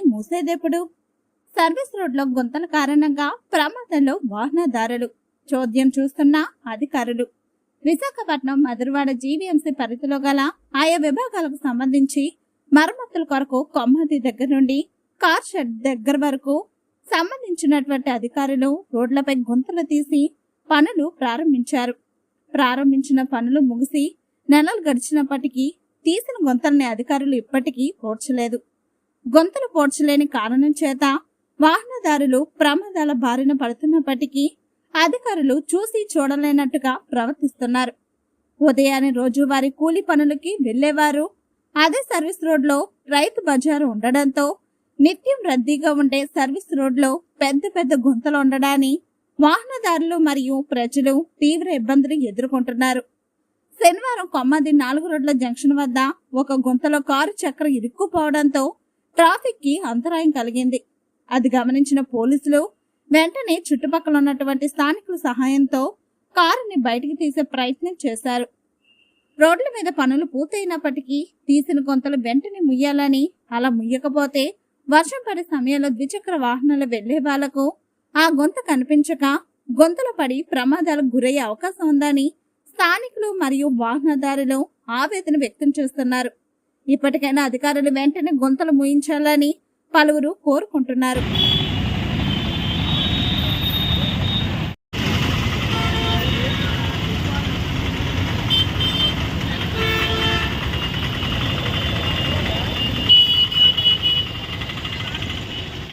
ఆపేదెప్పుడు service రోడ్లో గుంతల కారణంగా ప్రమాదంలో వాహనదారులు. చోద్యం చూస్తున్న అధికారులు. విశాఖపట్నం మధురవాడ జీవీఎంసీ పరిధిలో గల ఆయా విభాగాలకు సంబంధించి మరమ్మతుల కొరకు కొమ్మది దగ్గర నుండి కార్ షెడ్ దగ్గర వరకు సంబంధించినటువంటి అధికారులు రోడ్లపై గుంతలు తీసి పనులు ప్రారంభించారు. ప్రారంభించిన పనులు ముగిసి నెలలు గడిచినప్పటికీ తీసిన గుంతల్ని అధికారులు ఇప్పటికీ పోడ్చలేదు గొంతులు పోడ్చలేని కారణం చేత వాహనదారులు ప్రమాదాల బారిన పడుతున్నప్పటికీ అధికారులు చూసి చూడలేనట్టుగా ప్రవర్తిస్తున్నారు. ఉదయాన్నే రోజువారి కూలి పనులకి వెళ్ళేవారు అదే సర్వీస్ రోడ్లో రైతు బజారు ఉండడంతో నిత్యం రద్దీగా ఉండే సర్వీస్ రోడ్లో పెద్ద పెద్ద గుంతలు ఉండడాన్ని వాహనదారులు మరియు ప్రజలు తీవ్ర ఇబ్బందులు ఎదుర్కొంటున్నారు. శనివారం కొమ్మది నాలుగు రోడ్ల జంక్షన్ వద్ద ఒక గుంతలో కారు చక్రం ఇరుక్కుపోవడంతో ట్రాఫిక్కి అంతరాయం కలిగింది. అది గమనించిన పోలీసులు వెంటనే చుట్టుపక్కల ఉన్నటువంటి స్థానికుల సహాయంతో కారుని బయటికి తీసే ప్రయత్నం చేశారు. రోడ్ల మీద పనులు పూర్తయినప్పటికీ తీసిన కొంతలు వెంటనే ముయ్యాలని అలా ముయ్యకపోతే వర్షం పడే సమయంలో ద్విచక్ర వాహనాలు వెళ్ళే వాళ్ళకు ఆ గొంత కనిపించక గొంతులు పడి ప్రమాదాలకు గురయ్యే అవకాశం ఉందని స్థానికులు మరియు వాహనదారులు ఆవేదన వ్యక్తం చేస్తున్నారు. ఇప్పటికైనా అధికారులు వెంటనే గుంతలు ముయించాలని పలువురు కోరుకుంటున్నారు.